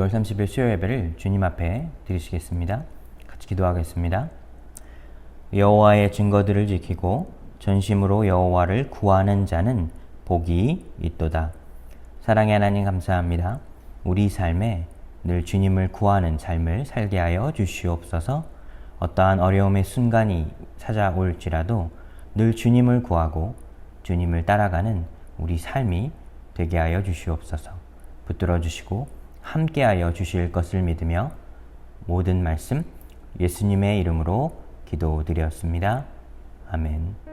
6월 30일 수요 예배를 주님 앞에 드리시겠습니다. 같이 기도하겠습니다. 여호와의 증거들을 지키고 전심으로 여호와를 구하는 자는 복이 있도다. 사랑의 하나님 감사합니다. 우리 삶에 늘 주님을 구하는 삶을 살게 하여 주시옵소서. 어떠한 어려움의 순간이 찾아올지라도 늘 주님을 구하고 주님을 따라가는 우리 삶이 되게 하여 주시옵소서. 붙들어 주시고 함께하여 주실 것을 믿으며 모든 말씀 예수님의 이름으로 기도드렸습니다. 아멘.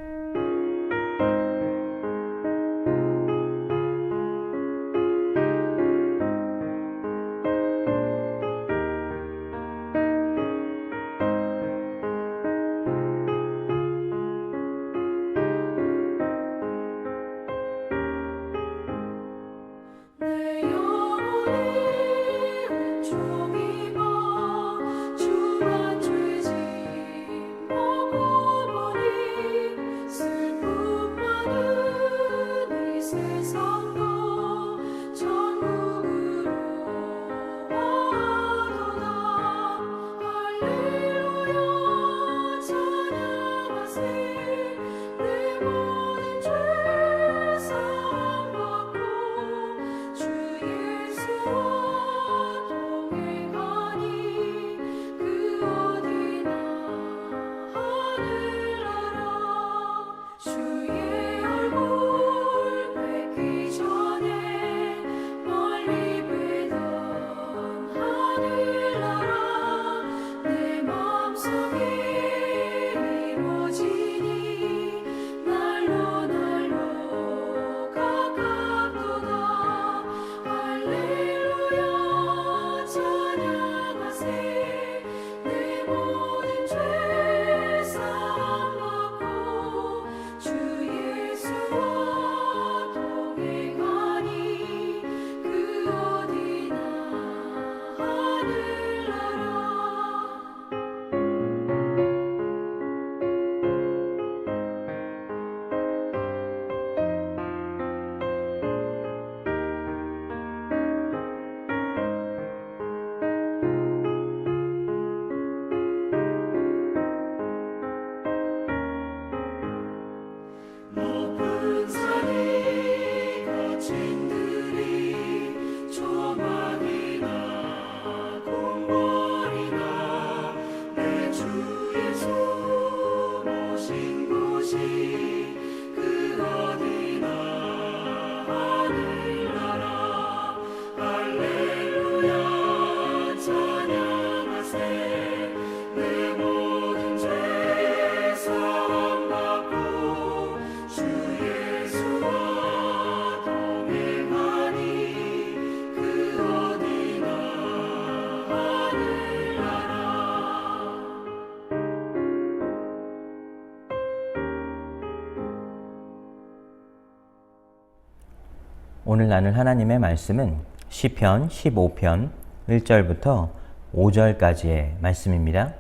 오늘 나눌 하나님의 말씀은 시편 15편 1절부터 5절까지의 말씀입니다.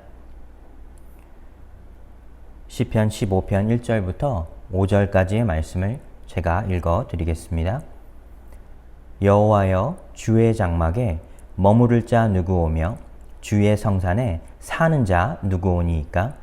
시편 15편 1절부터 5절까지의 말씀을 제가 읽어 드리겠습니다. 여호와여 주의 장막에 머무를 자 누구오며 주의 성산에 사는 자 누구오니이까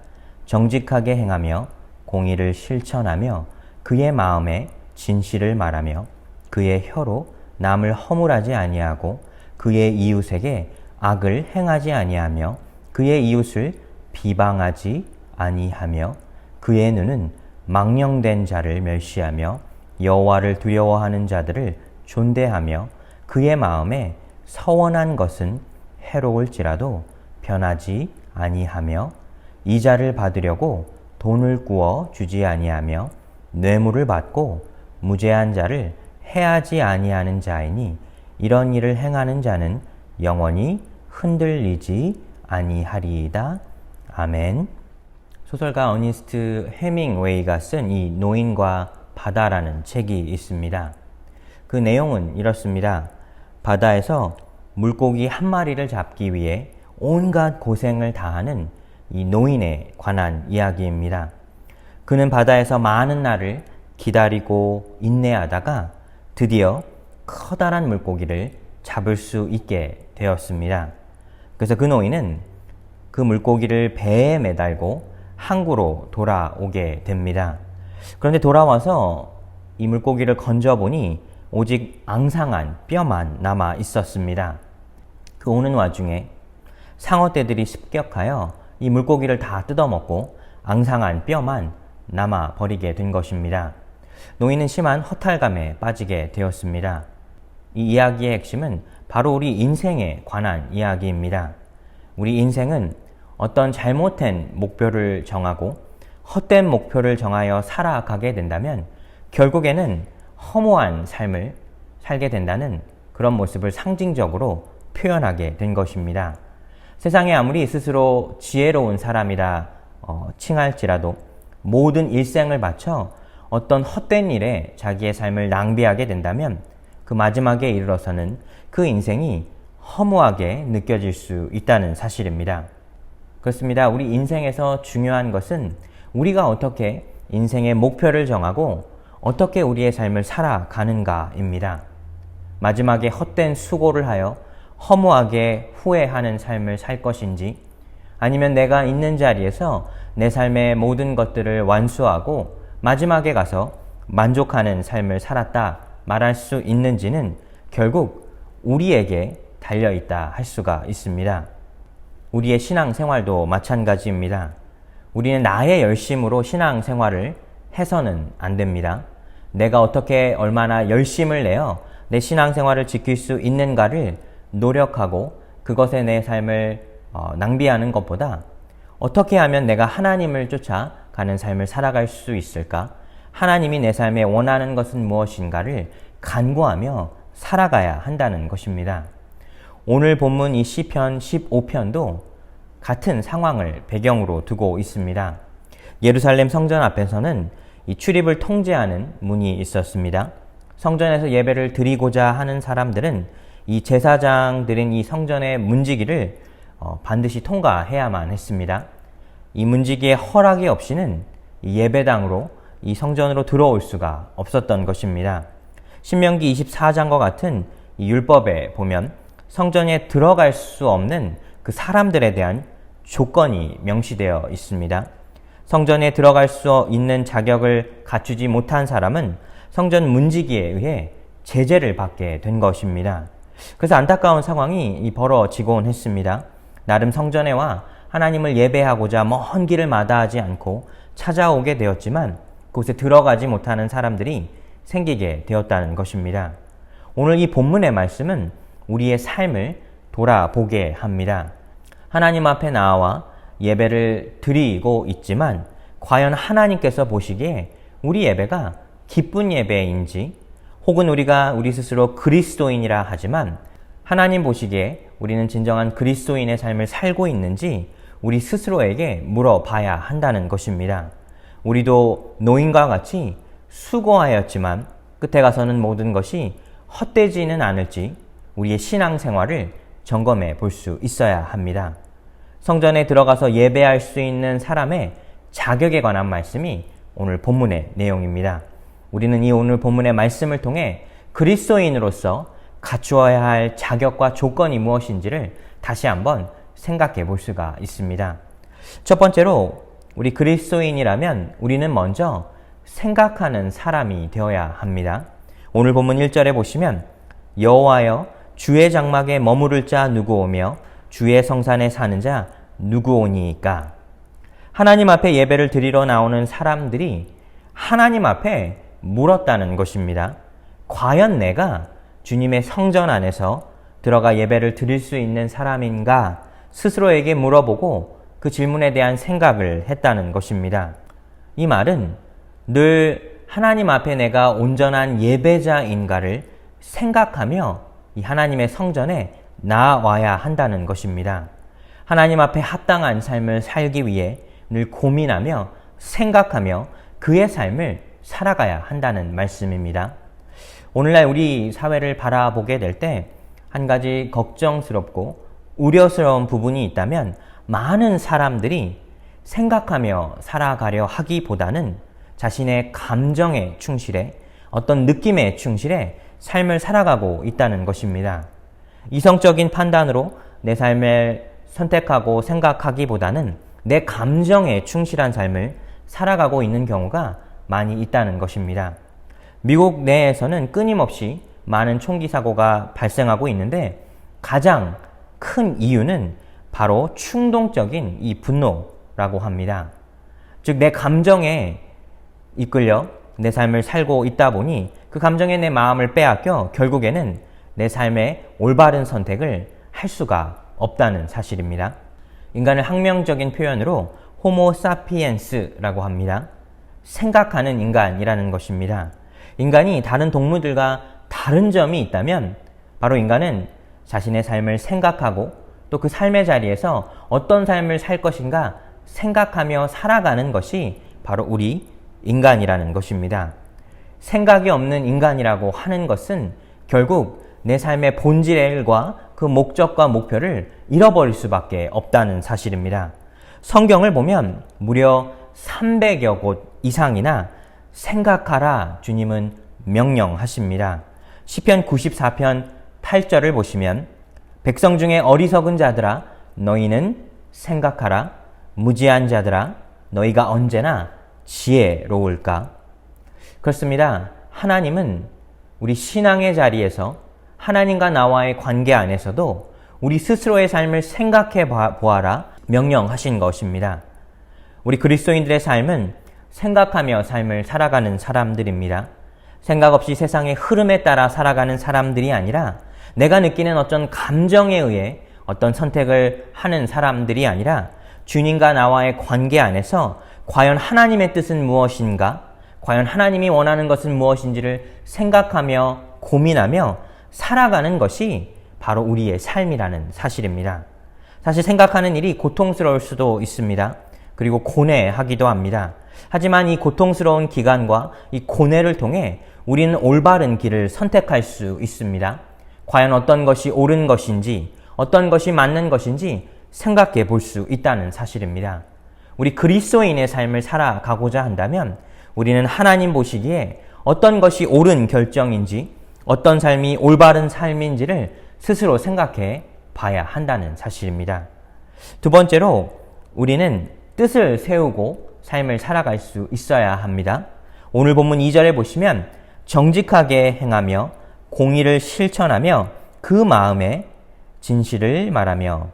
정직하게 행하며 공의를 실천하며 그의 마음에 진실을 말하며 그의 혀로 남을 허물하지 아니하고 그의 이웃에게 악을 행하지 아니하며 그의 이웃을 비방하지 아니하며 그의 눈은 망령된 자를 멸시하며 여호와를 두려워하는 자들을 존대하며 그의 마음에 서원한 것은 해로울지라도 변하지 아니하며 이자를 받으려고 돈을 구워 주지 아니하며 뇌물을 받고 무죄한 자를 해하지 아니하는 자이니 이런 일을 행하는 자는 영원히 흔들리지 아니하리이다. 아멘. 소설가 어니스트 해밍웨이가 쓴 이 노인과 바다라는 책이 있습니다. 그 내용은 이렇습니다. 바다에서 물고기 한 마리를 잡기 위해 온갖 고생을 다하는 이 노인에 관한 이야기입니다. 그는 바다에서 많은 날을 기다리고 인내하다가 드디어 커다란 물고기를 잡을 수 있게 되었습니다. 그래서 그 노인은 그 물고기를 배에 매달고 항구로 돌아오게 됩니다. 그런데 돌아와서 이 물고기를 건져보니 오직 앙상한 뼈만 남아 있었습니다. 그 오는 와중에 상어떼들이 습격하여 이 물고기를 다 뜯어먹고 앙상한 뼈만 남아 버리게 된 것입니다. 노인은 심한 허탈감에 빠지게 되었습니다. 이 이야기의 핵심은 바로 우리 인생에 관한 이야기입니다. 우리 인생은 어떤 잘못된 목표를 정하고 헛된 목표를 정하여 살아가게 된다면 결국에는 허무한 삶을 살게 된다는 그런 모습을 상징적으로 표현하게 된 것입니다. 세상에 아무리 스스로 지혜로운 사람이라 어, 칭할지라도 모든 일생을 바쳐 어떤 헛된 일에 자기의 삶을 낭비하게 된다면 그 마지막에 이르러서는 그 인생이 허무하게 느껴질 수 있다는 사실입니다. 그렇습니다. 우리 인생에서 중요한 것은 우리가 어떻게 인생의 목표를 정하고 어떻게 우리의 삶을 살아가는가입니다. 마지막에 헛된 수고를 하여 허무하게 후회하는 삶을 살 것인지 아니면 내가 있는 자리에서 내 삶의 모든 것들을 완수하고 마지막에 가서 만족하는 삶을 살았다 말할 수 있는지는 결국 우리에게 달려 있다 할 수가 있습니다. 우리의 신앙 생활도 마찬가지입니다. 우리는 나의 열심으로 신앙 생활을 해서는 안 됩니다. 내가 어떻게 얼마나 열심을 내어 내 신앙 생활을 지킬 수 있는가를 노력하고 그것에 내 삶을 어, 낭비하는 것보다 어떻게 하면 내가 하나님을 쫓아 가는 삶을 살아갈 수 있을까? 하나님이 내 삶에 원하는 것은 무엇인가를 간구하며 살아가야 한다는 것입니다. 오늘 본문 이 시편 15편도 같은 상황을 배경으로 두고 있습니다. 예루살렘 성전 앞에서는 이 출입을 통제하는 문이 있었습니다. 성전에서 예배를 드리고자 하는 사람들은 이 제사장들인 이 성전의 문지기를 어, 반드시 통과해야만 했습니다. 이 문지기의 허락이 없이는 이 예배당으로 이 성전으로 들어올 수가 없었던 것입니다. 신명기 24장과 같은 이 율법에 보면 성전에 들어갈 수 없는 그 사람들에 대한 조건이 명시되어 있습니다. 성전에 들어갈 수 있는 자격을 갖추지 못한 사람은 성전 문지기에 의해 제재를 받게 된 것입니다. 그래서 안타까운 상황이 벌어지곤 했습니다. 나름 성전에 와 하나님을 예배하고자 먼 길을 마다하지 않고 찾아오게 되었지만 그곳에 들어가지 못하는 사람들이 생기게 되었다는 것입니다. 오늘 이 본문의 말씀은 우리의 삶을 돌아보게 합니다. 하나님 앞에 나와 예배를 드리고 있지만 과연 하나님께서 보시기에 우리 예배가 기쁜 예배인지 혹은 우리가 우리 스스로 그리스도인이라 하지만 하나님 보시기에 우리는 진정한 그리스도인의 삶을 살고 있는지 우리 스스로에게 물어봐야 한다는 것입니다. 우리도 노인과 같이 수고하였지만 끝에 가서는 모든 것이 헛되지는 않을지 우리의 신앙 생활을 점검해 볼 수 있어야 합니다. 성전에 들어가서 예배할 수 있는 사람의 자격에 관한 말씀이 오늘 본문의 내용입니다. 우리는 이 오늘 본문의 말씀을 통해 그리스도인으로서 갖추어야 할 자격과 조건이 무엇인지를 다시 한번 생각해 볼 수가 있습니다. 첫 번째로 우리 그리스도인이라면 우리는 먼저 생각하는 사람이 되어야 합니다. 오늘 본문 1절에 보시면 여호와여 주의 장막에 머무를 자 누구 오며 주의 성산에 사는 자 누구 오니까 하나님 앞에 예배를 드리러 나오는 사람들이 하나님 앞에 물었다는 것입니다. 과연 내가 주님의 성전 안에서 들어가 예배를 드릴 수 있는 사람인가 스스로에게 물어보고 그 질문에 대한 생각을 했다는 것입니다. 이 말은 늘 하나님 앞에 내가 온전한 예배자인가를 생각하며 이 하나님의 성전에 나와야 한다는 것입니다. 하나님 앞에 합당한 삶을 살기 위해 늘 고민하며 생각하며 그의 삶을 살아가야 한다는 말씀입니다. 오늘날 우리 사회를 바라보게 될 때 한 가지 걱정스럽고 우려스러운 부분이 있다면 많은 사람들이 생각하며 살아가려 하기보다는 자신의 감정에 충실해 어떤 느낌에 충실해 삶을 살아가고 있다는 것입니다. 이성적인 판단으로 내 삶을 선택하고 생각하기보다는 내 감정에 충실한 삶을 살아가고 있는 경우가 많이 있다는 것입니다. 미국 내에서는 끊임없이 많은 총기 사고가 발생하고 있는데 가장 큰 이유는 바로 충동적인 이 분노라고 합니다. 즉, 내 감정에 이끌려 내 삶을 살고 있다 보니 그 감정에 내 마음을 빼앗겨 결국에는 내 삶의 올바른 선택을 할 수가 없다는 사실입니다. 인간을 학명적인 표현으로 호모 사피엔스라고 합니다. 생각하는 인간이라는 것입니다. 인간이 다른 동물들과 다른 점이 있다면 바로 인간은 자신의 삶을 생각하고 또 그 삶의 자리에서 어떤 삶을 살 것인가 생각하며 살아가는 것이 바로 우리 인간이라는 것입니다. 생각이 없는 인간이라고 하는 것은 결국 내 삶의 본질과 그 목적과 목표를 잃어버릴 수밖에 없다는 사실입니다. 성경을 보면 무려 300여 곳 이상이나 생각하라 주님은 명령하십니다. 시편 94편 8절을 보시면 백성 중에 어리석은 자들아 너희는 생각하라 무지한 자들아 너희가 언제나 지혜로울까 그렇습니다. 하나님은 우리 신앙의 자리에서 하나님과 나와의 관계 안에서도 우리 스스로의 삶을 생각해 보아라 명령하신 것입니다. 우리 그리스도인들의 삶은 생각하며 삶을 살아가는 사람들입니다. 생각 없이 세상의 흐름에 따라 살아가는 사람들이 아니라 내가 느끼는 어떤 감정에 의해 어떤 선택을 하는 사람들이 아니라 주님과 나와의 관계 안에서 과연 하나님의 뜻은 무엇인가? 과연 하나님이 원하는 것은 무엇인지를 생각하며 고민하며 살아가는 것이 바로 우리의 삶이라는 사실입니다. 사실 생각하는 일이 고통스러울 수도 있습니다. 그리고 고뇌하기도 합니다. 하지만 이 고통스러운 기간과 이 고뇌를 통해 우리는 올바른 길을 선택할 수 있습니다. 과연 어떤 것이 옳은 것인지, 어떤 것이 맞는 것인지 생각해 볼 수 있다는 사실입니다. 우리 그리스도인의 삶을 살아가고자 한다면 우리는 하나님 보시기에 어떤 것이 옳은 결정인지, 어떤 삶이 올바른 삶인지를 스스로 생각해 봐야 한다는 사실입니다. 두 번째로 우리는 뜻을 세우고 삶을 살아갈 수 있어야 합니다. 오늘 본문 2절에 보시면 정직하게 행하며 공의를 실천하며 그 마음에 진실을 말하며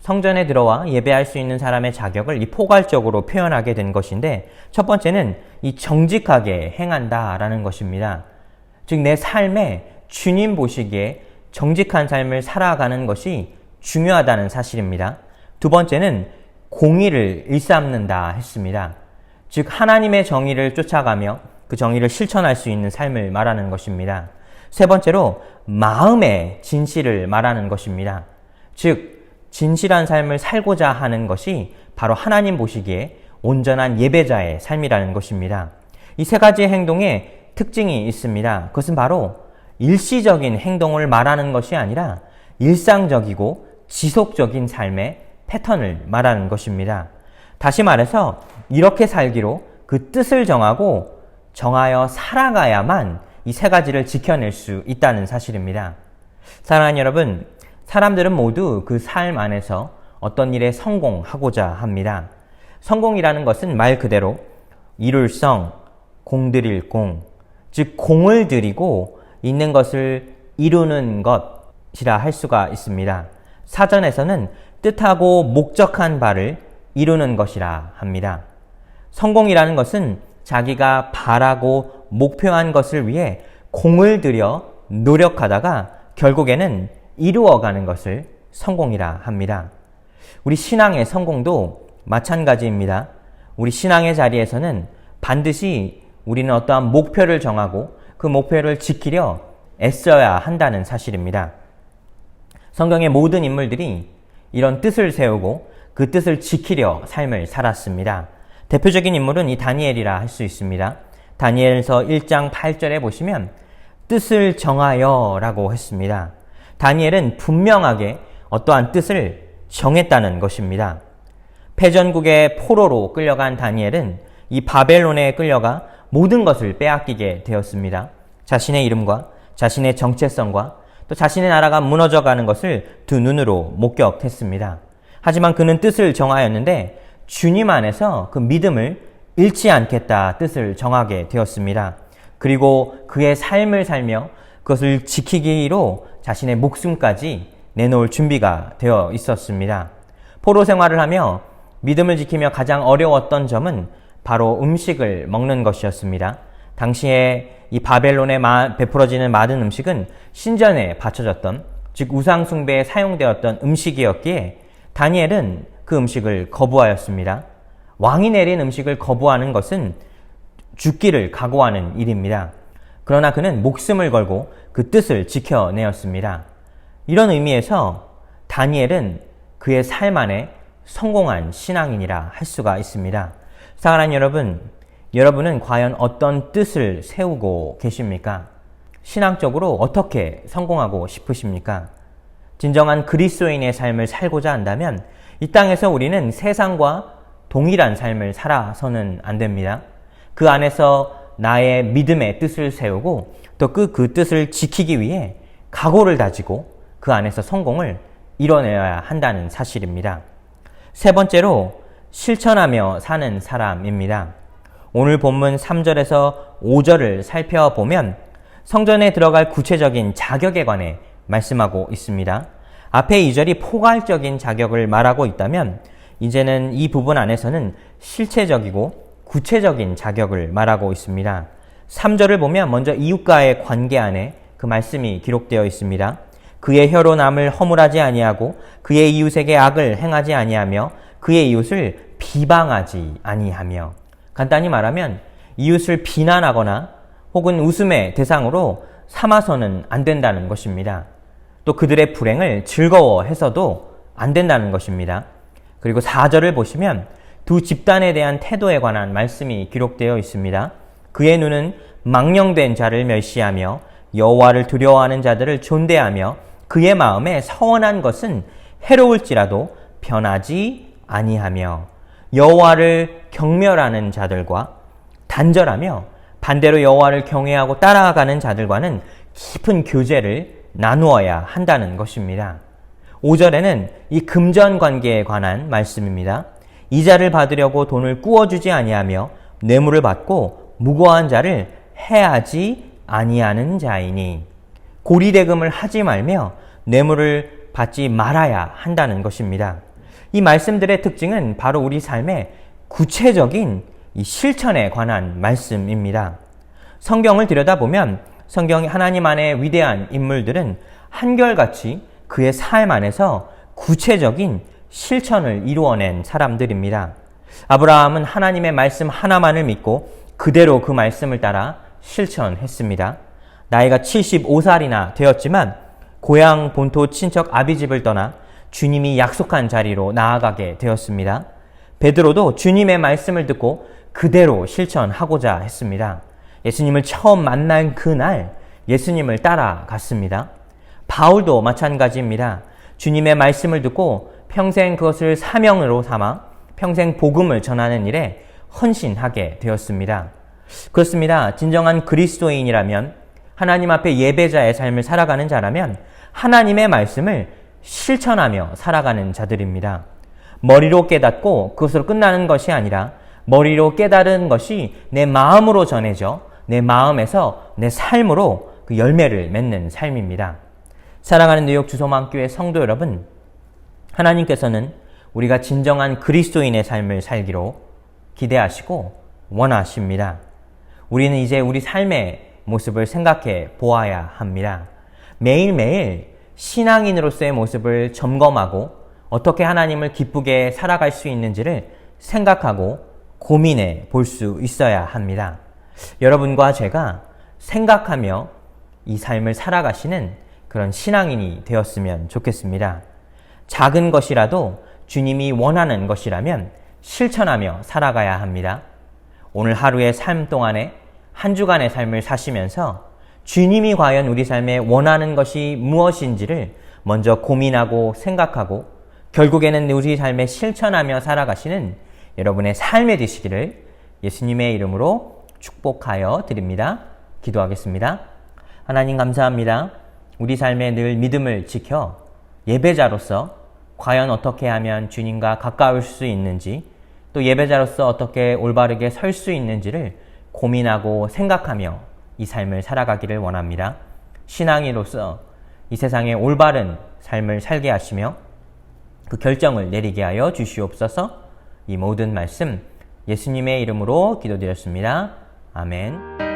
성전에 들어와 예배할 수 있는 사람의 자격을 이 포괄적으로 표현하게 된 것인데 첫 번째는 이 정직하게 행한다라는 것입니다. 즉 내 삶에 주님 보시기에 정직한 삶을 살아가는 것이 중요하다는 사실입니다. 두 번째는 공의를 일삼는다 했습니다. 즉 하나님의 정의를 쫓아가며 그 정의를 실천할 수 있는 삶을 말하는 것입니다. 세 번째로 마음의 진실을 말하는 것입니다. 즉 진실한 삶을 살고자 하는 것이 바로 하나님 보시기에 온전한 예배자의 삶이라는 것입니다. 이 세 가지 행동에 특징이 있습니다. 그것은 바로 일시적인 행동을 말하는 것이 아니라 일상적이고 지속적인 삶의 패턴을 말하는 것입니다. 다시 말해서 이렇게 살기로 그 뜻을 정하고 정하여 살아가야만 이 세 가지를 지켜낼 수 있다는 사실입니다. 사랑하는 여러분, 사람들은 모두 그 삶 안에서 어떤 일에 성공하고자 합니다. 성공이라는 것은 말 그대로 이룰성, 공들일 공, 즉 공을 들이고 있는 것을 이루는 것이라 할 수가 있습니다. 사전에서는 뜻하고 목적한 바를 이루는 것이라 합니다. 성공이라는 것은 자기가 바라고 목표한 것을 위해 공을 들여 노력하다가 결국에는 이루어가는 것을 성공이라 합니다. 우리 신앙의 성공도 마찬가지입니다. 우리 신앙의 자리에서는 반드시 우리는 어떠한 목표를 정하고 그 목표를 지키려 애써야 한다는 사실입니다. 성경의 모든 인물들이 이런 뜻을 세우고 그 뜻을 지키려 삶을 살았습니다. 대표적인 인물은 이 다니엘이라 할 수 있습니다. 다니엘서 1장 8절에 보시면 뜻을 정하여 라고 했습니다. 다니엘은 분명하게 어떠한 뜻을 정했다는 것입니다. 패전국의 포로로 끌려간 다니엘은 이 바벨론에 끌려가 모든 것을 빼앗기게 되었습니다. 자신의 이름과 자신의 정체성과 또 자신의 나라가 무너져 가는 것을 두 눈으로 목격했습니다. 하지만 그는 뜻을 정하였는데 주님 안에서 그 믿음을 잃지 않겠다 뜻을 정하게 되었습니다. 그리고 그의 삶을 살며 그것을 지키기로 자신의 목숨까지 내놓을 준비가 되어 있었습니다. 포로 생활을 하며 믿음을 지키며 가장 어려웠던 점은 바로 음식을 먹는 것이었습니다. 당시에 이 바벨론에 마- 베풀어지는 많은 음식은 신전에 바쳐졌던 즉 우상숭배에 사용되었던 음식이었기에 다니엘은 그 음식을 거부하였습니다. 왕이 내린 음식을 거부하는 것은 죽기를 각오하는 일입니다. 그러나 그는 목숨을 걸고 그 뜻을 지켜내었습니다. 이런 의미에서 다니엘은 그의 삶 안에 성공한 신앙인이라 할 수가 있습니다. 사랑하는 여러분, 여러분은 과연 어떤 뜻을 세우고 계십니까? 신앙적으로 어떻게 성공하고 싶으십니까? 진정한 그리스도인의 삶을 살고자 한다면 이 땅에서 우리는 세상과 동일한 삶을 살아서는 안 됩니다. 그 안에서 나의 믿음의 뜻을 세우고 또그 그 뜻을 지키기 위해 각오를 다지고 그 안에서 성공을 이뤄내야 한다는 사실입니다. 세 번째로 실천하며 사는 사람입니다. 오늘 본문 3절에서 5절을 살펴보면 성전에 들어갈 구체적인 자격에 관해 말씀하고 있습니다. 앞에 2절이 포괄적인 자격을 말하고 있다면 이제는 이 부분 안에서는 실체적이고 구체적인 자격을 말하고 있습니다. 3절을 보면 먼저 이웃과의 관계 안에 그 말씀이 기록되어 있습니다. 그의 혀로 남을 허물하지 아니하고 그의 이웃에게 악을 행하지 아니하며 그의 이웃을 비방하지 아니하며 간단히 말하면 이웃을 비난하거나 혹은 웃음의 대상으로 삼아서는 안 된다는 것입니다. 또 그들의 불행을 즐거워해서도 안 된다는 것입니다. 그리고 4절을 보시면 두 집단에 대한 태도에 관한 말씀이 기록되어 있습니다. 그의 눈은 망령된 자를 멸시하며 여호와를 두려워하는 자들을 존대하며 그의 마음에 서원한 것은 해로울지라도 변하지 아니하며 여호와를 경멸하는 자들과 단절하며 반대로 여호와를 경외하고 따라가는 자들과는 깊은 교제를 나누어야 한다는 것입니다. 5절에는 이 금전 관계에 관한 말씀입니다. 이자를 받으려고 돈을 꾸어주지 아니하며 뇌물을 받고 무고한 자를 해하지 아니하는 자이니 고리대금을 하지 말며 뇌물을 받지 말아야 한다는 것입니다. 이 말씀들의 특징은 바로 우리 삶의 구체적인 이 실천에 관한 말씀입니다. 성경을 들여다보면 성경 하나님 안의 위대한 인물들은 한결같이 그의 삶 안에서 구체적인 실천을 이루어낸 사람들입니다. 아브라함은 하나님의 말씀 하나만을 믿고 그대로 그 말씀을 따라 실천했습니다. 나이가 75살이나 되었지만 고향 본토 친척 아비집을 떠나 주님이 약속한 자리로 나아가게 되었습니다. 베드로도 주님의 말씀을 듣고 그대로 실천하고자 했습니다. 예수님을 처음 만난 그날 예수님을 따라갔습니다. 바울도 마찬가지입니다. 주님의 말씀을 듣고 평생 그것을 사명으로 삼아 평생 복음을 전하는 일에 헌신하게 되었습니다. 그렇습니다. 진정한 그리스도인이라면 하나님 앞에 예배자의 삶을 살아가는 자라면 하나님의 말씀을 실천하며 살아가는 자들입니다. 머리로 깨닫고 그것으로 끝나는 것이 아니라 머리로 깨달은 것이 내 마음으로 전해져 내 마음에서 내 삶으로 그 열매를 맺는 삶입니다. 사랑하는 뉴욕 주소망교회 성도 여러분, 하나님께서는 우리가 진정한 그리스도인의 삶을 살기로 기대하시고 원하십니다. 우리는 이제 우리 삶의 모습을 생각해 보아야 합니다. 매일매일 신앙인으로서의 모습을 점검하고 어떻게 하나님을 기쁘게 살아갈 수 있는지를 생각하고 고민해 볼 수 있어야 합니다. 여러분과 제가 생각하며 이 삶을 살아가시는 그런 신앙인이 되었으면 좋겠습니다. 작은 것이라도 주님이 원하는 것이라면 실천하며 살아가야 합니다. 오늘 하루의 삶 동안에 한 주간의 삶을 사시면서 주님이 과연 우리 삶에 원하는 것이 무엇인지를 먼저 고민하고 생각하고 결국에는 우리 삶에 실천하며 살아가시는 여러분의 삶이 되시기를 예수님의 이름으로 축복하여 드립니다. 기도하겠습니다. 하나님 감사합니다. 우리 삶에 늘 믿음을 지켜 예배자로서 과연 어떻게 하면 주님과 가까울 수 있는지 또 예배자로서 어떻게 올바르게 설 수 있는지를 고민하고 생각하며 이 삶을 살아가기를 원합니다. 신앙인으로서 이 세상에 올바른 삶을 살게 하시며 그 결정을 내리게 하여 주시옵소서 이 모든 말씀 예수님의 이름으로 기도드렸습니다. 아멘.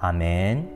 아멘.